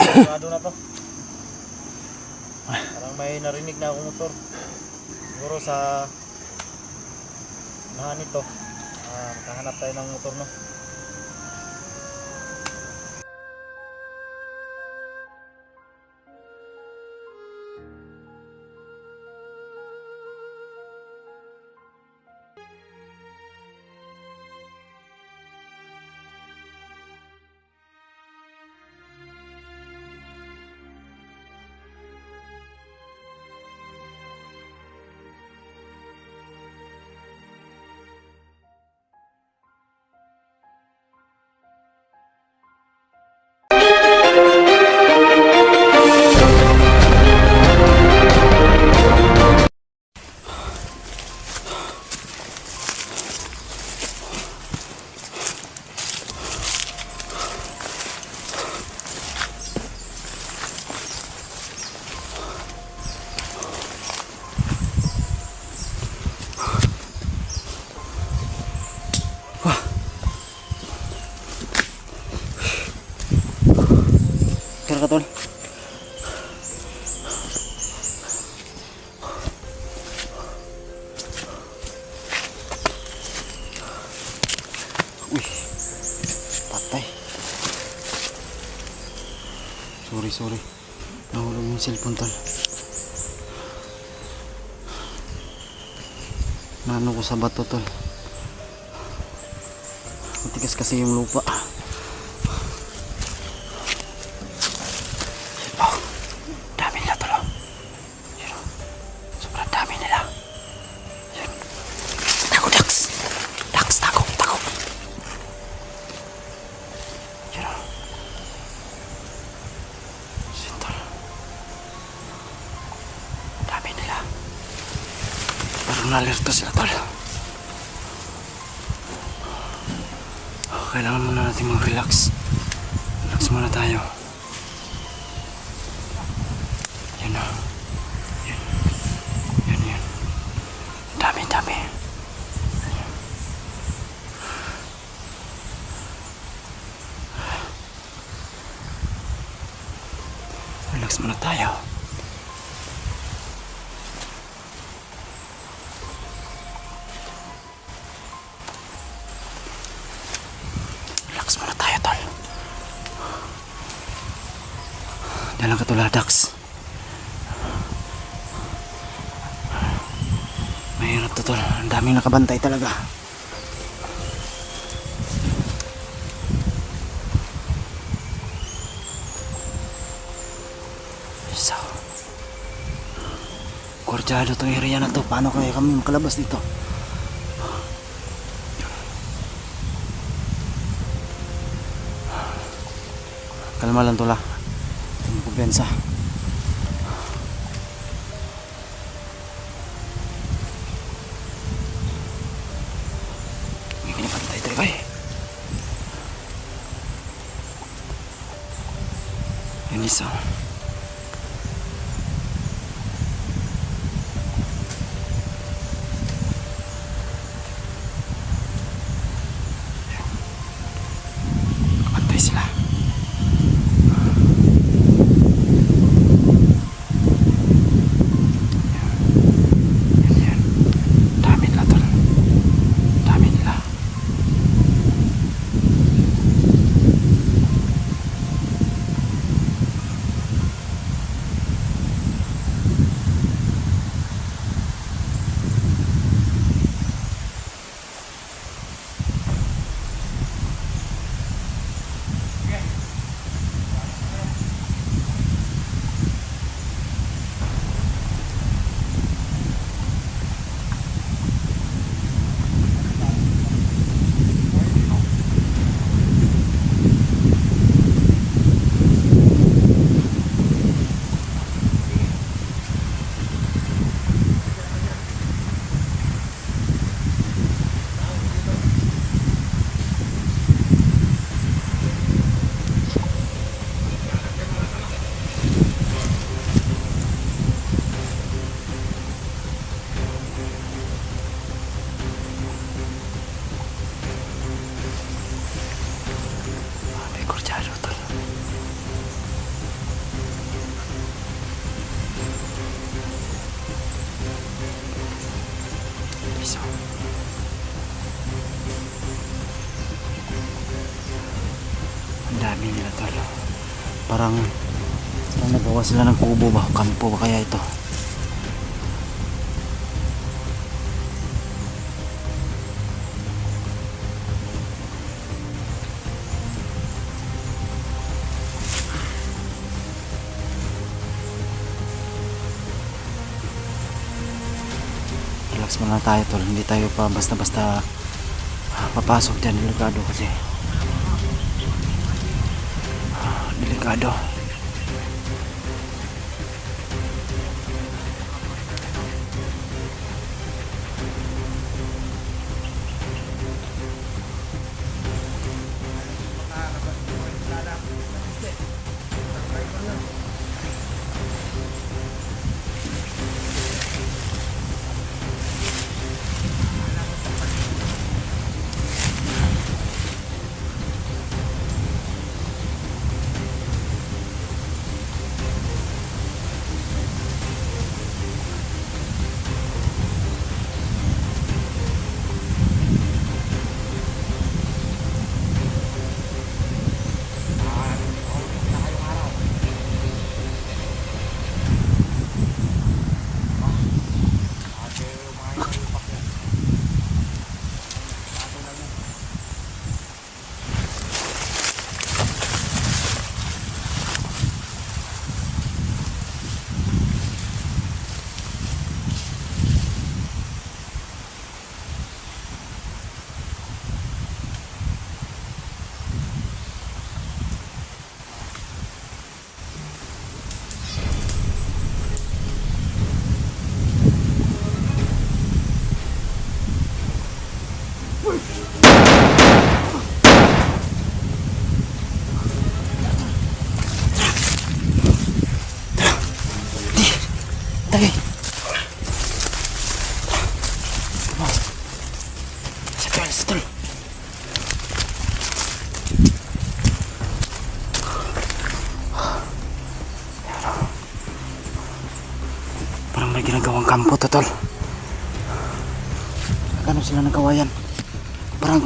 Delikado na to. Parang may narinig na akong motor. Siguro sa unahan nito. Ah, makahanap tayo ng motor no. Sorry, sorry. Nahulog yung cellphone tol. Nano ko sa bato tol. Matigas kasi yung lupa. Nalerto sila tol. Kailangan muna natin mag-relax. Relax muna tayo. Nakabantay talaga. So, Kordyado tong area na to. Paano kaya kami makalabas dito? Kalma lang tula. Tingin nagawa sila ng kubo ba? Kampo ba kaya ito? Relax muna tayo tol. Hindi tayo pa basta-basta ah, papasok dyan. Delikado kasi. Ah, Delikado.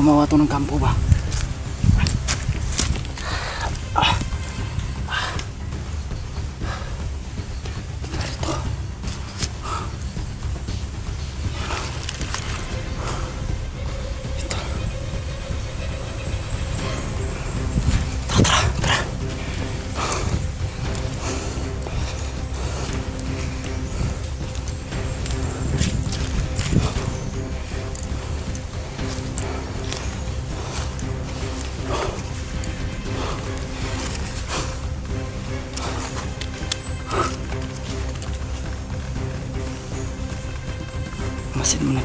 Gumawa to ng kampo ba?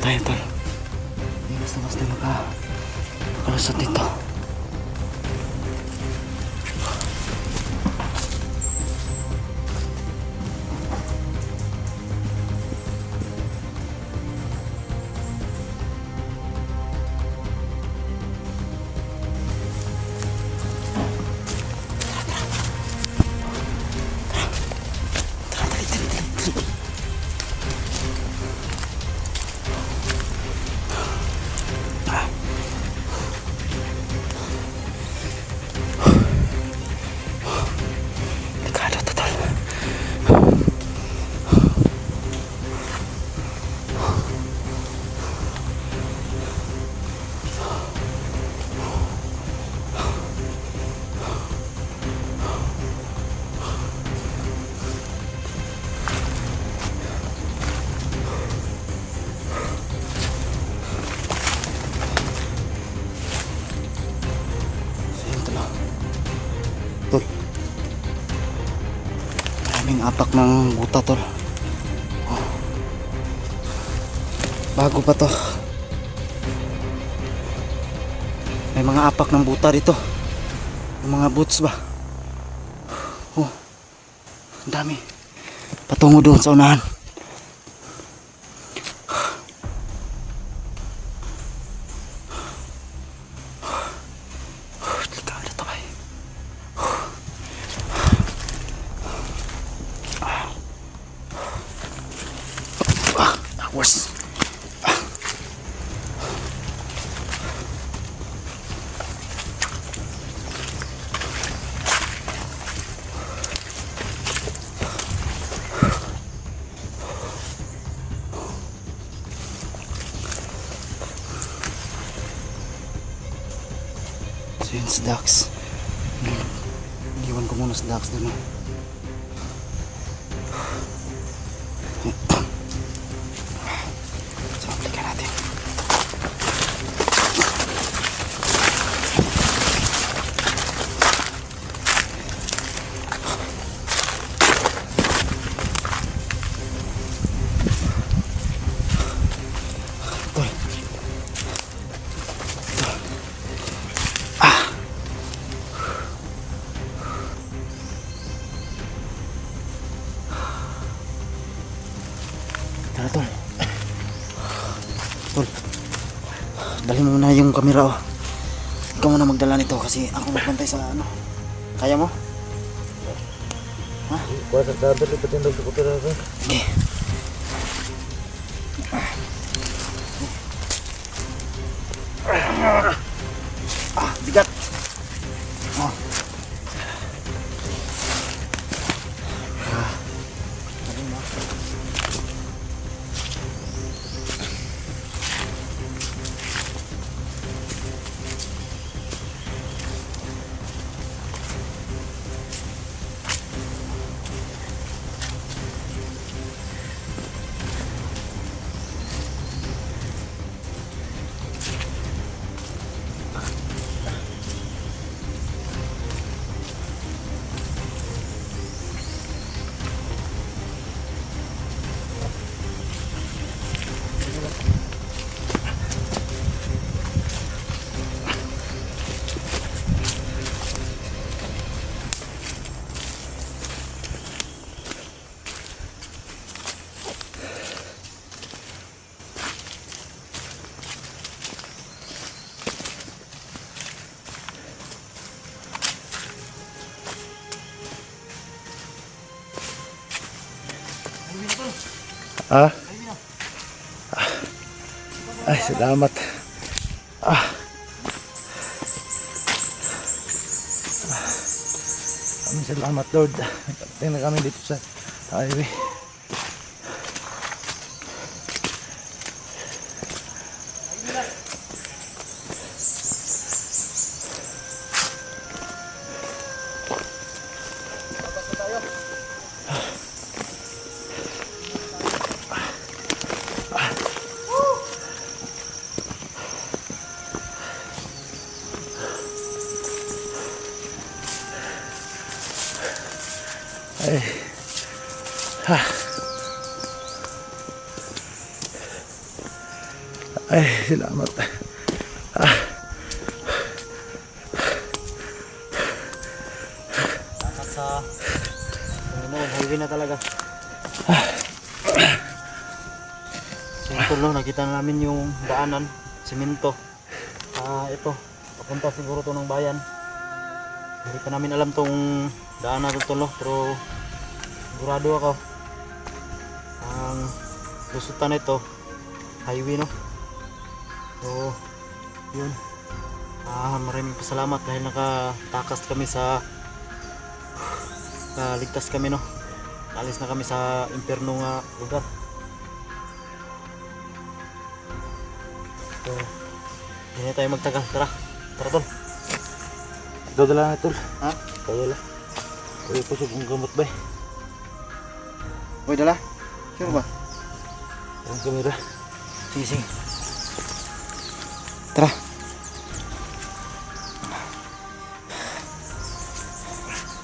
это. Apak ng buta, tol. Bago pa to. May mga apak ng buta dito. Yung mga boots ba? Oh. Ang dami. Patungo doon sa unahan. Delikado to, bay. Ah, awas. Dax. Iniwan ko muna si Dax dun. Tara, tol. Tol. Dali mo na yung kamera, oh. Ikaw muna magdala nito kasi ako magbantay sa ano. Kaya mo? Kuha sa sabi, lipatin daw ko pero ako. Ah? Ay, salamat. Ah. Kami salamat Lord. Pagdating na kami dito sa highway. Ay, salamat. Dapat sa Panginoon, highway na talaga. So ito no, nakita na namin yung daanan, simento. Ah, ito, papunta siguro to ng bayan. Hindi pa namin alam tong daanan to tulo, pero sigurado ako. Ang lusutan nito, highway no. So, yun. Ah, maraming pasalamat dahil nakatakas kami sa Naligtas kami no. Alis na kami sa impyerno nga lugar. So, hindi tayo magtagal. Tara. Tara tol. Dadala na tol. Ha? Dadala. Po sa kong gamot ba eh. Uy, dala. Sure ba? Ang kamera. Sige, sige. Tara.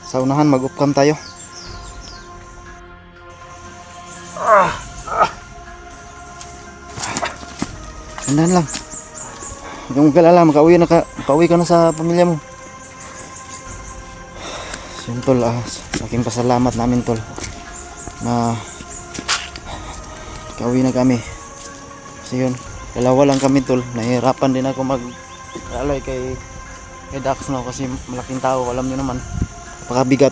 Sa unahan, mag-upcam tayo. Andahan lang. Huwag kang mag-alala, makauwi, na ka, makauwi ka na sa pamilya mo. So, yun, tol, ah, laking pasalamat namin tol na kauwi na kami. Kasi yun, dalawa lang kami tol. Nahihirapan din ako mag aloy kay kay Dax no kasi malaking tao, alam niyo naman. Napakabigat.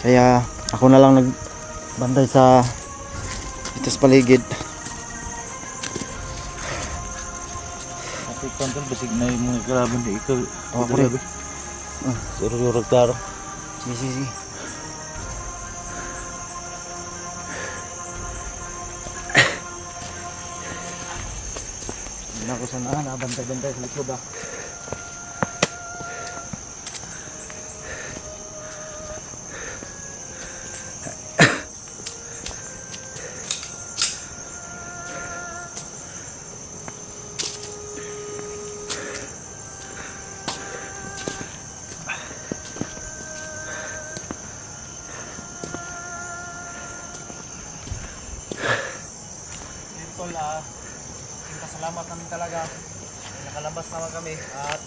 Kaya ako na lang nagbantay sa dito sa paligid. Kapit tol, basig na yung mga kalaban di ikaw. Oh, ako rin. Suro yung ragtaro. Sige, sige, sige. sa mga nabantay-bantay sa likod ah. Hola. Ah salamat namin talaga. Nakalabas naman kami at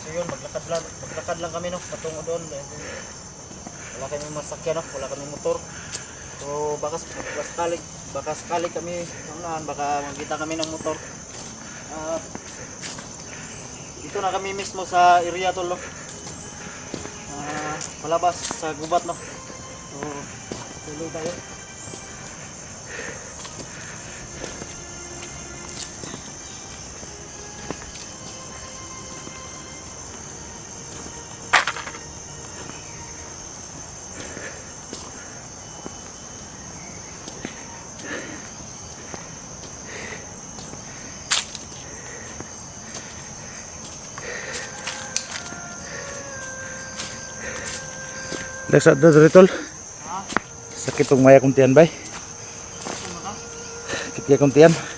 so yun, maglakad lang, maglakad lang kami no, patungo doon. Wala kami masakyan no, wala kami motor. So baka, baka sakali, baka sakali kami unahan, baka magkita kami ng motor. At dito na kami mismo sa area tol no. Ah, palabas sa gubat no. So, tuloy tayo. Diri tol. Ha? Sakit tong maya kong tiyan bay. Ano ka?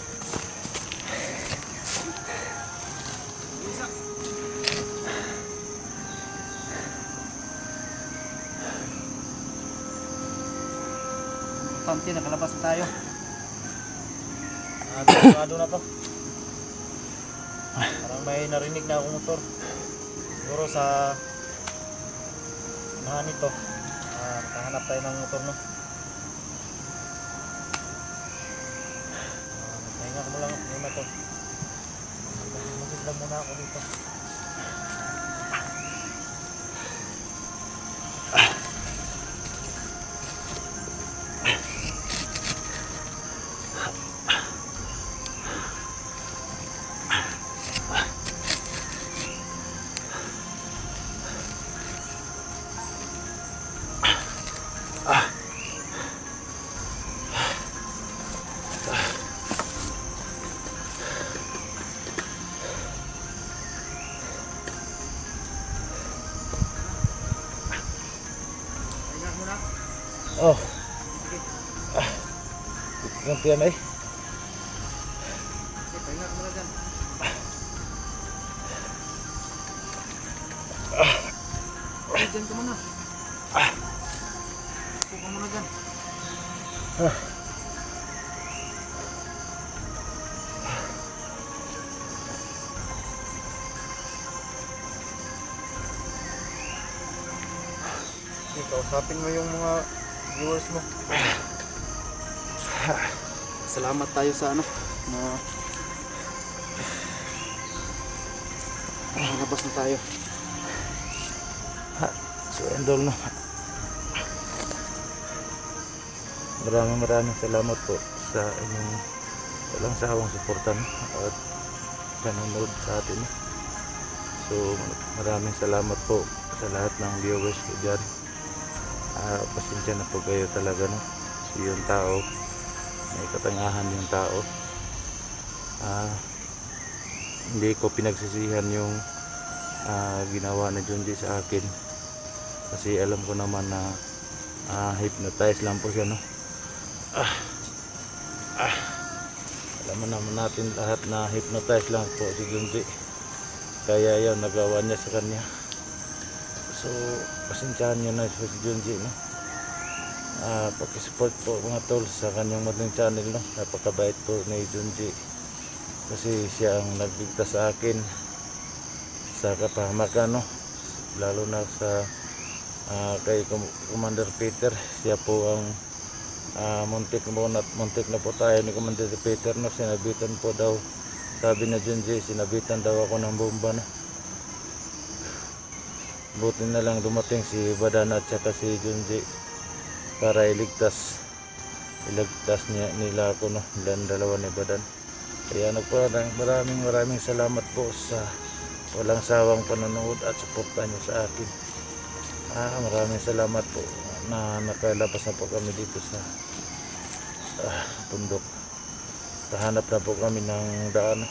Muna ako dito. Oh. Ah. Kong tiyan ay. Okay, pahinga ka muna. Okay, dyan ka muna. Dyan. Okay, kausapin mo yung mga viewers mo. Salamat tayo sa ano na Nalabas na tayo. So endol no. Maraming maraming salamat po sa inyong walang sawang suportan at panonood sa atin. So maraming salamat po sa lahat ng viewers ko dyan. Ah, pasensya na po kayo talaga no. So yung tao, may katangahan yung tao. Ah, hindi ko pinagsisihan yung ah, ginawa ni Junji sa akin. Kasi alam ko naman na ah, hypnotize lang po siya no? Ah, ah, alam naman natin lahat na hypnotize lang po si Junji. Kaya yun nagawa niya sa kanya so pasensyahan niyo na si Junji no? Ah, pakisupport po mga tol sa kanyang mading channel no? Napakabait po ni Junji. Kasi siya ang nagligtas sa akin sa kapahamakan no? Lalo na sa ah, kay Com- Commander Peter. Siya po ang ah, muntik mo na muntik na po tayo ni Commander Peter no? Sinabitan po daw sabi na Junji sinabitan daw ako ng bomba no buti na lang dumating si Badan at saka si Junji para iligtas iligtas niya nila ako no nilang dalawa ni Badan kaya nagparang maraming maraming salamat po sa walang sawang panonood at suporta niyo sa akin. Ah, maraming salamat po na nakalabas na po kami dito sa ah, bundok. Tahanap na po kami ng daan.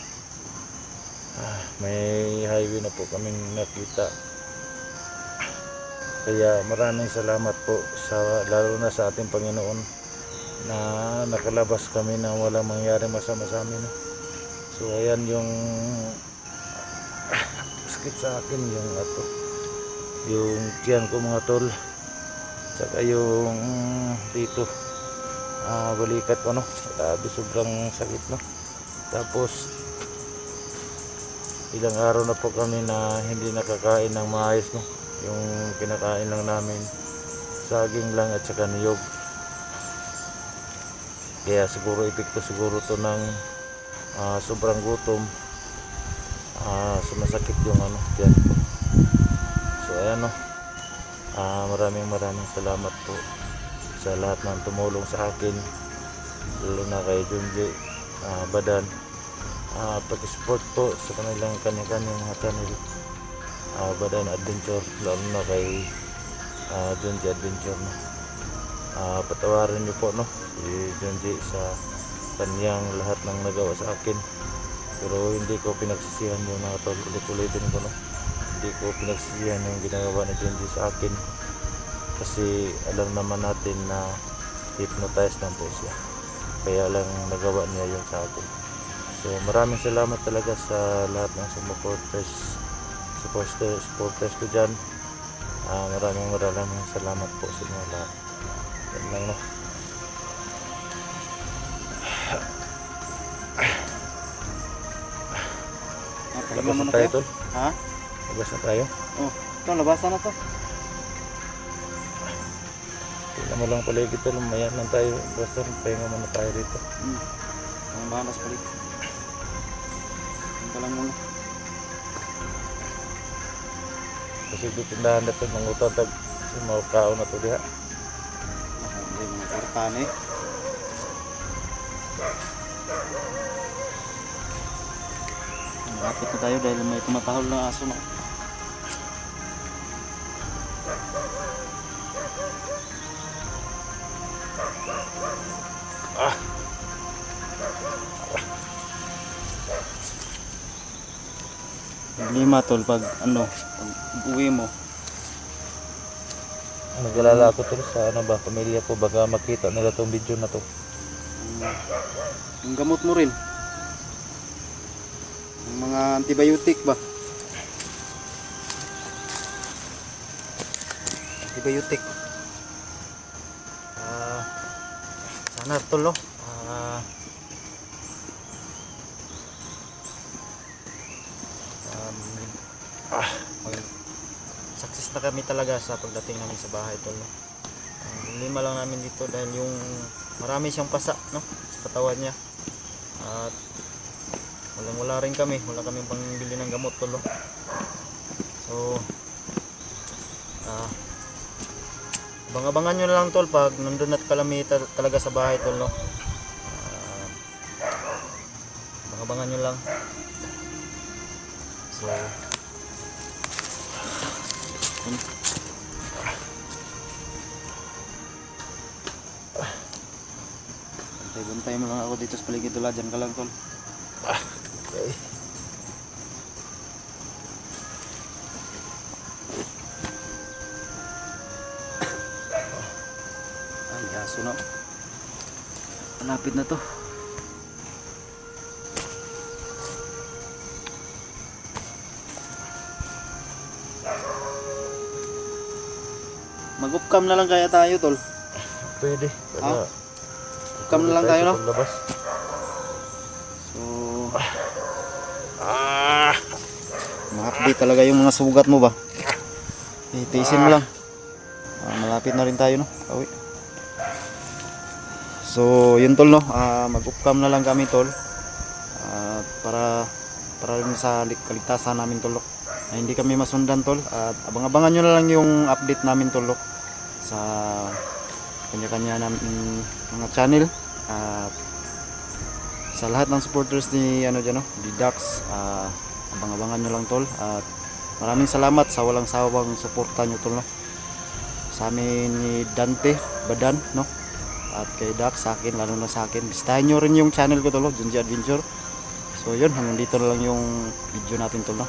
Ah, may highway na po kaming nakita. Kaya maraming salamat po sa lalo na sa ating Panginoon na nakalabas kami na walang mangyari masama sa amin. So ayan yung sakit sa akin yung ato. Yung tiyan ko mga tol. Saka yung dito. Ah, balikat ko no? Grabe sobrang sakit no? Tapos ilang araw na po kami na hindi nakakain ng maayos no. Yung kinakain lang namin saging lang at saka niyog. Kaya siguro epekto siguro to ng ah, sobrang gutom. Ah, sumasakit yung ano, yan. So ayan no. Ah, maraming maraming salamat po sa lahat ng tumulong sa akin. Lalo na kay Junji, ah, Badan. Ah, pag-support po sa kanilang kanya-kanyang mga channel. Ah, Badan Adventure, lalo na kay ah, Junji Adventure. No? Ah, patawarin niyo po no si Junji sa kanyang lahat ng nagawa sa akin. Pero hindi ko pinagsisihan yung mga tol. Ulit-ulitin ko no. Hindi ko pinagsisihan yung ginagawa ni Junji sa akin. Kasi alam naman natin na hypnotize lang po siya. Kaya lang nagawa niya yun sa akin. So maraming salamat talaga sa lahat ng supporters supporters, supporters ko dyan. Ah, maraming maraming salamat po sa inyo lahat. Yan lang no. Labas na tayo tol. Ha? Labas na tayo. Oh, ito, labasan na to. Tingnan mo lang pala yung tol. Mayan lang tayo. Basta pahinga muna tayo dito. Hmm. Ang bahanas pala. Ito lang muna. Kasi dito tindahan na ito. Nangutan tag. Kasi mga kao na to diha. Ah, Hindi mga kartan eh. Malapit na tayo dahil may tumatahol na aso na. Problema tol pag ano, uwi mo. Nag-alala ako tol sa ano ba, pamilya ko. Baka makita nila tong video na to. Mm, Yung gamot mo rin. Yung mga antibiotic ba? Antibiotic. Ah, sana tulo. Ah, um, ah, na kami talaga sa pagdating namin sa bahay tol. No? Ang lima lang namin dito dahil yung marami siyang pasa no sa katawan niya. At walang wala rin kami, wala kaming pangbili ng gamot tol. So ah Abang-abangan nyo lang tol pag nandun at kalami ta- talaga sa bahay tol no. Ah, abang-abangan nyo lang. So Bantay-bantay mo lang ako dito sa paligid tol. ah. Diyan ka lang tol. Okay. Ay, aso na. Malapit na to. Mag-upcam na lang kaya tayo, tol. Pwede. Para Upcam na lang tayo, no? sa paglabas. So, ma-update talaga yung mga sugat mo ba? Itiisin mo lang. Ah, malapit na rin tayo, no? Kawi. So, yun tol, no? Ah, mag-upcam na lang kami, tol. Ah, para para rin sa kaligtasan namin, tol. no? Na hindi kami masundan, tol. At abang-abangan nyo na lang yung update namin, tol, no? Sa kanya-kanya namin mga channel. At sa lahat ng supporters ni ano dyan, no? Di Dax, ah, abang-abangan nyo lang tol at maraming salamat sa walang sawang suporta nyo tol no? sa amin ni Dante Badan no? at kay Dax sa akin lalo na sa akin bistahin nyo rin yung channel ko tol no? Junji Adventure so yun hanggang dito na lang yung video natin tol no?